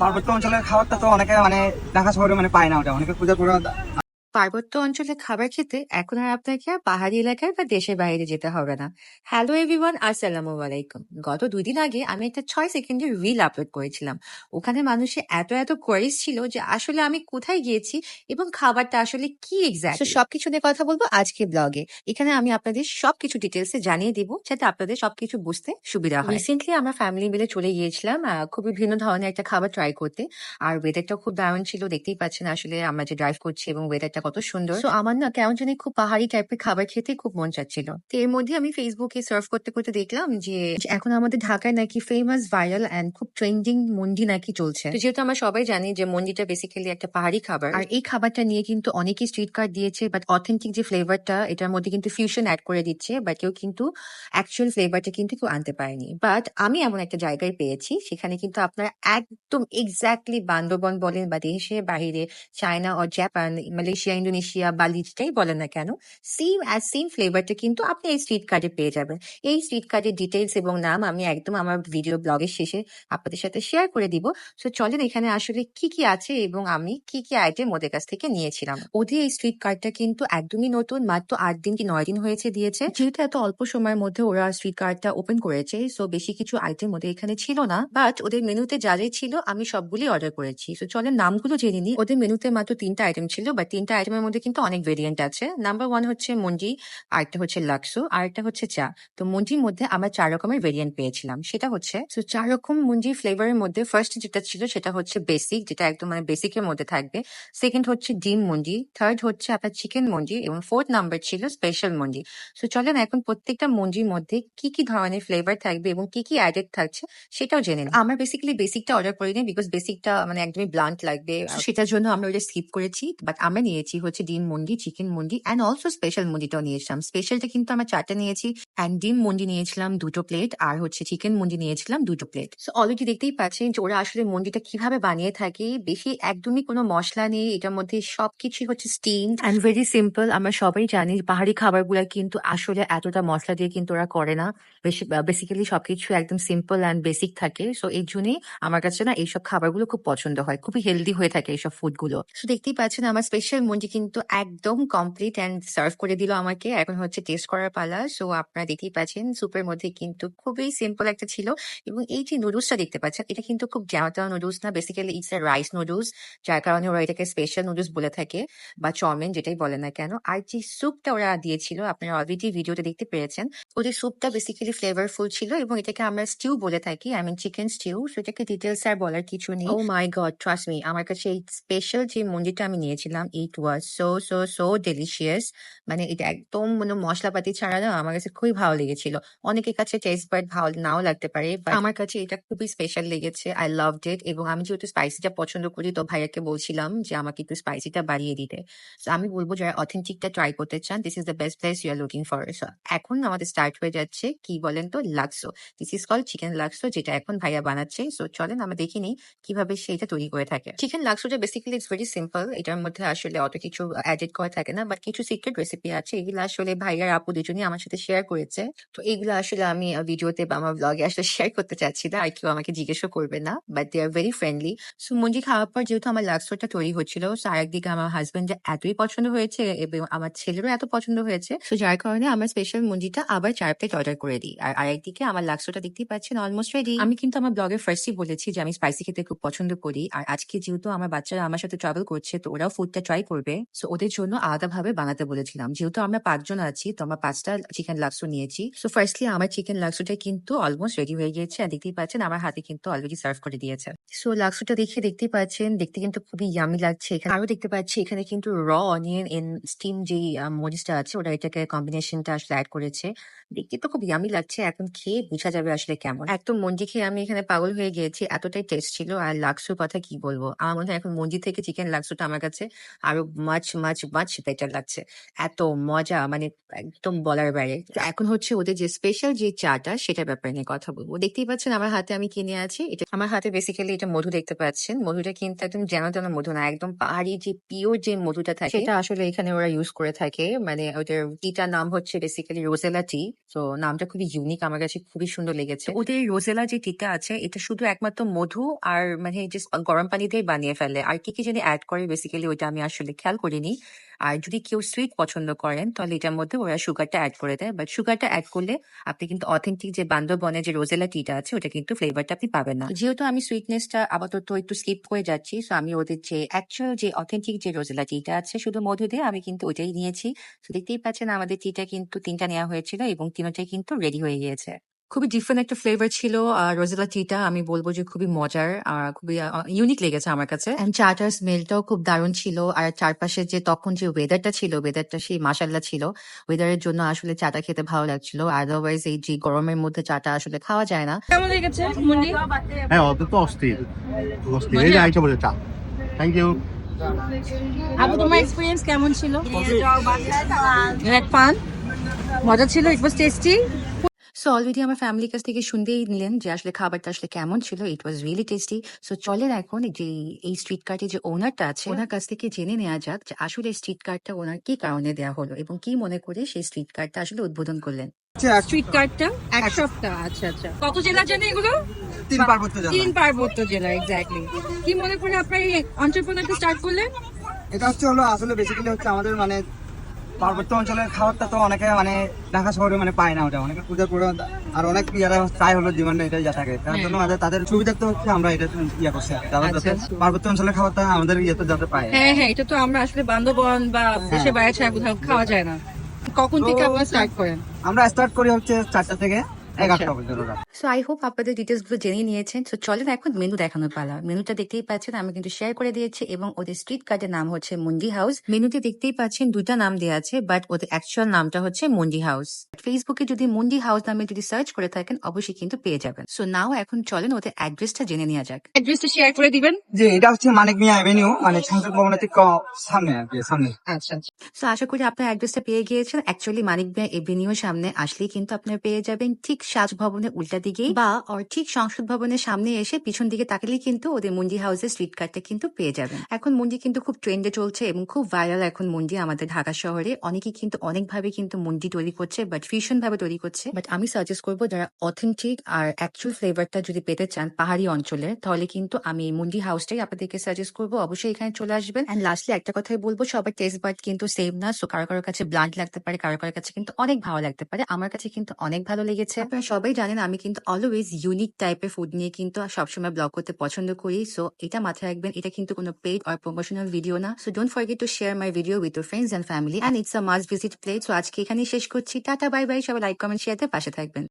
পার্বত্য অঞ্চলের খাবারটা তো অনেকে মানে ঢাকা শহরে মানে পায় না ওটা। অনেকে পূজা করে পার্বত্য অঞ্চলে খাবার খেতে এখন আর আপনাকে আর পাহাড়ি এলাকায় বা দেশের বাইরে যেতে হবে না। হ্যালো এভরিওয়ান আসসালামু আলাইকুম। গত দুই দিন আগে আমি একটা ছয় সেকেন্ডের রিল আপলোড করেছিলাম। ওখানে মানুষের এত এত কোয়ারিজ ছিল যে আসলে আমি কোথায় গিয়েছি এবং খাবারটা আসলে কি এক্সাক্ট সবকিছু নিয়ে কথা বলব আজকে ব্লগে এখানে আমি আপনাদের সবকিছু ডিটেলসে জানিয়ে দিব যাতে আপনাদের সবকিছু বুঝতে সুবিধা হয়। রিসেন্টলি আমরা ফ্যামিলি মিলে চলে গিয়েছিলাম আহ, খুবই ভিন্ন ধরনের একটা খাবার ট্রাই করতে। আর ওয়েদারটা খুব দারুণ ছিল দেখতেই পাচ্ছেন আসলে আমরা যে ড্রাইভ করছি এবং ওয়েদারটা কত সুন্দর। তো আমার না কেমন জানি খুব পাহাড়ি টাইপের খাবার খেতে খুব মন চাচ্ছিল। তো এর মধ্যে আমি ফেসবুকে সার্ভ করতে করতে দেখলাম যে এখন আমাদের ঢাকায় নাকি ফেমাস ভাইরাল এন্ড খুব ট্রেন্ডিং মন্ডি নাকি চলছে। তো যেহেতু আমরা সবাই জানি যে মন্ডিটা বেসিক্যালি একটা পাহাড়ি খাবার। আর এই খাবারটা নিয়ে কিন্তু অনেকেই স্ট্রিট কার্ড দিয়েছে বাট অথেন্টিক যে ফ্লেভারটা এটার মধ্যে কিন্তু ফিউশন অ্যাড করে দিচ্ছে বাট কেউ কিন্তু অ্যাকচুয়াল ফ্লেভারটা কিন্তু কেউ আনতে পারেনি। বাট আমি এমন একটা জায়গায় পেয়েছি সেখানে কিন্তু আপনার একদম এক্স্যাক্টলি বান্দরবন বলেন বা দেশে বাহিরে চায়না ও জাপান মালয়েশিয়া ইন্দোনেশিয়া বালি যেটাই বলেন না কেন সেম অ্যাজ সেম ফ্লেভারটা কিন্তু আপনি এই স্ট্রিট কার্ডে পেয়ে যাবেন। এই স্ট্রিট কার্ডের ডিটেলস এবং নাম আমি একদম আমার ভিডিও ব্লগের শেষে আপনাদের সাথে শেয়ার করে দিব। সো চলেন এখানে আসলে কি কি আছে এবং আমি কি কি আইটেম ওদের কাছ থেকে নিয়েছিলাম। ওদের এই স্ট্রিট কার্ডটা কিন্তু একদমই নতুন, মাত্র আট দিন কি নয় দিন হয়েছে দিয়েছে। যেহেতু এত অল্প সময়ের মধ্যে ওরা স্ট্রিট কার্ডটা ওপেন করেছে সো বেশি কিছু আইটেম ওদের এখানে ছিল না। বাট ওদের মেনুতে যা যাই ছিল আমি সবগুলি অর্ডার করেছি। সো চলেন নামগুলো জেনে নিই। ওদের মেনুতে মাত্র তিনটা আইটেম ছিল বা তিনটা আইটেমের মধ্যে কিন্তু অনেক ভেরিয়েন্ট আছে। নাম্বার ওয়ান হচ্ছে মঞ্জি আরেকটা হচ্ছে লাক্সো, আরেকটা হচ্ছে চা। তো মঞ্জির মধ্যে আমরা চার রকমের ভেরিয়েন্ট পেয়েছিলাম। সেটা হচ্ছে, তো চার রকম মঞ্জি ফ্লেভারের মধ্যে ফার্স্ট যেটা ছিল সেটা হচ্ছে বেসিক যেটা একদম মানে বেসিকের মধ্যে থাকবে। সেকেন্ড হচ্ছে ডিম মঞ্জি থার্ড হচ্ছে আপনার চিকেন মঞ্জি এবং ফোর্থ নাম্বার ছিল স্পেশাল মঞ্জি সো চলেন এখন প্রত্যেকটা মঞ্জির মধ্যে কি কি ধরনের ফ্লেভার থাকবে এবং কি কি অ্যাডেড থাকছে সেটাও জেনে নিই। আমরা বেসিক্যালি বেসিকটা অর্ডার করিনি বিকজ বেসিকটা মানে একদমই ব্লান্ট লাগবে। সেটার জন্য আমরা ওটা স্কিপ করেছি বাট আমরা নিয়েছি হচ্ছে ডিম মন্ডি চিকেন মন্ডি অ্যান্ড অলসো স্পেশাল মন্ডিটাও নিয়েছিলাম। স্পেশালটা কিন্তু আমরা চারটা নিয়েছি অ্যান্ড ডিম মন্ডি নিয়েছিলাম দুটো প্লেট আর হচ্ছে চিকেন মন্ডি নিয়েছিলাম দুটো প্লেট সো অলরেডি দেখতেই পাচ্ছেন যে ওরা আসলে মন্ডিটা কীভাবে বানিয়ে থাকে, বেশি একদমই কোনো মশলা নেই, এটার মধ্যে সবকিছুই হচ্ছে স্টিম অ্যান্ড ভেরি সিম্পল আমরা সবাই জানি পাহাড়ি খাবারগুলো কিন্তু আসলে এতটা মশলা দিয়ে কিন্তু ওরা করে না। বেশি বেসিক্যালি সবকিছু একদম সিম্পল অ্যান্ড বেসিক থাকে। সো এই জন্যই আমার কাছে না এইসব খাবারগুলো খুব পছন্দ হয়, খুবই হেলদি হয়ে থাকে এইসব ফুডগুলো সো দেখতেই পাচ্ছেন আমার স্পেশাল মন্ডি কিন্তু একদম কমপ্লিট অ্যান্ড সার্ভ করে দিল আমাকে। এখন হচ্ছে টেস্ট করার পালা। সো আপনারা দেখতেই পাচ্ছেন স্যুপের মধ্যে কিন্তু খুবই সিম্পল একটা ছিল। এবং এই যে নুডলসটা দেখতে পাচ্ছেন, এটা কিন্তু খুব জ্যামাটা নুডলস না। Basically it's a rice noodles যার কারণে ওরা এটাকে স্পেশাল নুডলস বলে থাকে, বা চাউমিন যেটাই বলে না কেন। আর যে স্যুপটা ওরা দিয়েছিল, আপনারা অলরেডি ভিডিওতে দেখতে পেরেছেন, ওদের স্যুপটা বেসিক্যালি ফ্লেভারফুল ছিল এবং এটাকে আমরা স্টিউ বলে থাকি আই মিন চিকেন স্টিউ সেটাকে ডিটেলস আর বলার কিছু নেই। Oh my god trust me আমার কাছে এই স্পেশাল যে মন্দিরটা আমি নিয়েছিলাম it was so so so delicious মানে এটা একদম মানে মশলাপাতি ছাড়া না আমার কাছে খুবই ভালো লেগেছিল। অনেকের কাছে টেস্ট বাট ভালো নাও লাগতে পারে বাট আমার কাছে এটা খুবই স্পেশাল লেগেছে আই লাভ ইট এবং আমি যেহেতু স্পাইসিটা পছন্দ করি, তো ভাইয়াকে বলছিলাম যে আমাকে একটু স্পাইসিটা বাড়িয়ে দিতে। তো আমি বলব যারা অথেন্টিকটা ট্রাই করতে চান this is the best place you are looking for এখন আমাদের স্টার্ট হয়ে যাচ্ছে, কি বলেন তো laksa this is call chicken laksa যেটা এখন ভাইয়া বানাচ্ছে। সো চলেন আমরা দেখি নিই কীভাবে সেটা তৈরি করে থাকে। চিকেন লাক্সোটা বেসিক্যালি ইটস ভেরি সিম্পল এটার মধ্যে আসলে অত কিছু অ্যাডেড করা থাকে না বাট কিছু সিক্রেট রেসিপি আছে, এগুলো আসলে ভাইয়ার আপু দুজনই আমার সাথে শেয়ার করেছে। তো এগুলো আসলে আমি ভিডিওতে বা আমার ব্লগে আসলে শেয়ার করতে চাচ্ছি না, আর কেউ আমাকে জিজ্ঞেসও করবে না but they are very friendly so Manji খাওয়ার পর যেহেতু আমার লাক্সোটা তৈরি হচ্ছিল সো আরেকদিকে আমার হাজবেন্ডের এতই পছন্দ হয়েছে এবং আমার ছেলেরও এত পছন্দ হয়েছে তো যার কারণে আমার স্পেশাল মঞ্জিটা আবার চার প্লেট অর্ডার করে দিই। আর আরেকদিকে আমার লাক্সোটা দেখতেই পাচ্ছেন অলমোস্ট রেডি আমি কিন্তু আমার ব্লগে ফার্স্টই বলেছি যে আমি স্পাইসি খেতে খুব পছন্দ করি, আর আজকে যেহেতু আমার বাচ্চারা আমার সাথে ট্রাভেল করছে, তো ওরাও ফুডটা ট্রাই করবে। সো ওদের জন্য আলাদাভাবে বানাতে বলেছিলাম। যেহেতু আমরা পাঁচজন আছি, তো আমরা পাঁচটা চিকেন লাক্সো নিয়েছি। সো ফার্স্টলি আমার চিকেন লাক্সোটা কিন্তু অলমোস্ট রেডি হয়ে গিয়েছে। দেখতেই পাচ্ছেন, আমার হাতে কিন্তু অলরেডি সার্ভ করে দিয়েছে। সো লাক্সোটা দেখে দেখতেই পাচ্ছেন, দেখতে কিন্তু খুবই ইয়ামি লাগছে। এখানে আরও দেখতে পাচ্ছি, এখানে কিন্তু র অনিয়ন ইন স্টিম যে মরিচটা আছে, ওটা এটাকে কম্বিনেশনটা আসলে অ্যাড করেছে। দেখতে তো খুব ইয়ামি লাগছে, এখন খেয়ে বোঝা যাবে আসলে কেমন। একদম মঞ্জি খেয়ে আমি এখানে পাগল হয়ে গিয়েছি, এতটাই টেস্ট ছিল। আর লাক্সোর কথা কি বলব? আমার মনে হয় এখন মঞ্জি থেকে চিকেন লাক্সোটা আমার কাছে আরও মাছ মাছ মাছ বেটার লাগছে। এত মজা মানে একদম বলার বাইরে। এখন হচ্ছে ওদের যে স্পেশাল যে চাটা, সেটার ব্যাপারে নিয়ে কথা বলব। দেখতেই পাচ্ছেন, আমার হাতে আমি কিনে আছি, এটা আমার হাতে বেসিক্যালি যেটা মধু দেখতে পাচ্ছেন মধুটা কিন্তু একদম যেন তেন মধু না একদম পাহাড়ি যে পিওর যে মধুটা থাকে সেটা আসলে এখানে ওরা ইউজ করে থাকে। মানে ওদের টিটার নাম হচ্ছে বেসিক্যালি রোজেলা টি তো নামটা খুবই ইউনিক আমার কাছে খুবই সুন্দর লেগেছে। ওদের রোজেলা যে টিটা আছে এটা শুধু একমাত্র মধু আর মানে যে গরম পানি দিয়ে বানিয়ে ফেলে। আর কি কি যদি অ্যাড করে বেসিক্যালি ওইটা আমি আসলে খেয়াল করিনি। আর যদি কেউ সুইট পছন্দ করেন, তাহলে এটার মধ্যে ওরা সুগারটা অ্যাড করে দেয়। বাট সুগারটা অ্যাড করলে আপনি কিন্তু অথেন্টিক যে বান্দরবনে যে রোজেলা টিটা আছে, ওটা কিন্তু ফ্লেভারটা আপনি পাবেন না। যেহেতু আমি সুইটনেসটা আপাতত একটু স্কিপ করে যাচ্ছি সো আমি ওদের যে অ্যাকচুয়াল যে অথেন্টিক যে রোজেলা টিটা আছে, শুধু মধু দিয়ে আমি কিন্তু ওইটাই নিয়েছি। তো দেখতেই পাচ্ছেন, আমাদের টিটা কিন্তু তিনটা নেওয়া হয়েছিল এবং তিনটাই কিন্তু রেডি হয়ে গিয়েছে। খুবই ডিফারেন্ট একটা ফ্লেভার ছিল আর রোজেলা টিটা আমি বলব যে খুবই মজার আর খুবই ইউনিক লেগেছে আমার কাছে। এন্ড চাটার স্মেলটাও খুব দারুণ ছিল আর চারপাশে যে তখন যে ওয়েদারটা ছিল ওয়েদারটা সেই মাসাল্লা ছিল। ওয়েদারের জন্য আসলে চাটা খেতে ভালো লাগছিল আদারওয়াইজ এই যে গরমের মধ্যে চাটা আসলে খাওয়া যায় না। কেমন লেগেছে মুন্ডি? হ্যাঁ অত তো অস্থির। অস্থির। এই যে আইসা বলে চা। থ্যাংক ইউ আপু তোমার এক্সপিরিয়েন্স কেমন ছিল? পান। মজা ছিল it was tasty so already আমার ফ্যামিলির কাছ থেকে শুনতেই নিলেন যে আসলে খাবারটা আসলে কেমন ছিল। It was really tasty so চলেন এখন যে এই স্ট্রিট কার্টের যে ওনারটা আছে ওনার কাছ থেকে জেনে নেওয়া যাক যে আসলে স্ট্রিট কার্ডটা ওনার কি কারণে দেওয়া হলো এবং কি মনে করে সেই স্ট্রিট কার্ডটা আসলে উদ্বোধন করলেন। স্ট্রিট কার্ডটা এক সপ্তাহ আচ্ছা আচ্ছা। কত জেলা জানে এগুলো? তিন পার্বত্য জেলা। তিন পার্বত্য জেলা এক্স্যাক্টলি কি মনে করে আপনার এই অন্টারপ্রেনারটা স্টার্ট করলেন? এটা হচ্ছে হলো আসলে বেসিক্যালি হচ্ছে আমাদের মানে পার্বত্য অঞ্চলের খাবারটা তো অনেকে মানে ঢাকা শহরে মানে পায় না ওটা। অনেকে পূজা করে আর অনেক যারা চাই হলো জীবনে এটা যা থাকে। তার জন্য আমাদের তাদের সুবিধা তো হচ্ছে আমরা এটা ইয়ে করছি তারা আচ্ছা, যাতে আচ্ছা। পার্বত্য অঞ্চলের খাবারটা আমাদের ইয়েতে যাতে পায়। হ্যাঁ হ্যাঁ এটা তো আমরা আসলে বান্ধবন বা দেশে বাইরে ছাড়া কোথাও খাওয়া যায় না। কখন থেকে আপনারা স্টার্ট করেন? আমরা স্টার্ট করি হচ্ছে চারটা থেকে। সো আই হোপ আপনাদের ডিটেলসগুলো জেনে নিয়েছেন। সো চলেন এখন মেনু দেখানোর পালা। মেনুটা দেখতেই পাচ্ছেন আমি কিন্তু শেয়ার করে দিয়েছি এবং ওদের স্ট্রিট কার্ডের নাম হচ্ছে মুন্ডি হাউস মেনুতে দেখতেই পাচ্ছেন দুইটা নাম দেওয়া আছে বাট ওদের অ্যাকচুয়াল নামটা হচ্ছে মুন্ডি হাউস ফেসবুকে যদি মুন্ডি হাউস নামে যদি সার্চ করে থাকেন অবশ্যই কিন্তু পেয়ে যাবেন। সো নাও এখন চলেন ওদের অ্যাড্রেসটা জেনে নেওয়া যাক। অ্যাড্রেসটা শেয়ার করে দিবেন? যে এটা হচ্ছে মানিক মিয়া অ্যাভিনিউ মানে সংসদ ভবনের ঠিক সামনে সামনে। আচ্ছা আচ্ছা। সো আশা করি আপনার অ্যাড্রেসটা পেয়ে গিয়েছেন। অ্যাকচুয়ালি মানিক বিয়া এভিনিউর সামনে আসলেই কিন্তু আপনারা পেয়ে যাবেন। ঠিক সাজ ভবনের উল্টা দিকেই বা ঠিক সংসদ ভবনের সামনে এসে পিছন দিকে তাকালেই কিন্তু ওদের মুন্ডি হাউসের স্ট্রিট কার্ডটা কিন্তু পেয়ে যাবেন। এখন মুন্ডি কিন্তু খুব ট্রেন্ডে চলছে এবং খুব ভাইরাল এখন মুন্ডি আমাদের ঢাকা শহরে। অনেকে কিন্তু অনেকভাবে কিন্তু মুন্ডি তৈরি করছে বাট ফিউশন ভাবে তৈরি করছে। বাট আমি সাজেস্ট করব যারা অথেন্টিক আর অ্যাকচুয়াল ফ্লেভারটা যদি পেতে চান পাহাড়ি অঞ্চলে তাহলে কিন্তু আমি মুন্ডি হাউসটাই আপনাদেরকে সাজেস্ট করব। অবশ্যই এখানে চলে আসবেন। অ্যান্ড লাস্টলি একটা কথাই বলব সবার টেস্ট বাট কিন্তু সেম না। সো কারও কারোর কাছে ব্লান্ট লাগতে পারে কারও কারোর কাছে কিন্তু অনেক ভালো লাগতে পারে। আমার কাছে কিন্তু অনেক ভালো লেগেছে। আপনারা সবাই জানেন আমি কিন্তু অলওয়েজ ইউনিক টাইপের ফুড নিয়ে কিন্তু সবসময় ব্লগ করতে পছন্দ করি। সো এটা মাথায় রাখবেন, এটা কিন্তু কোনো পেড আর প্রমোশনাল ভিডিও না। So don't forget to share my video with your friends and family and it's a must visit place so আজকে এখানেই শেষ করছি। টাটা বাই বাই সবাই লাইক কমেন্ট শেয়ারতে পাশে থাকবেন।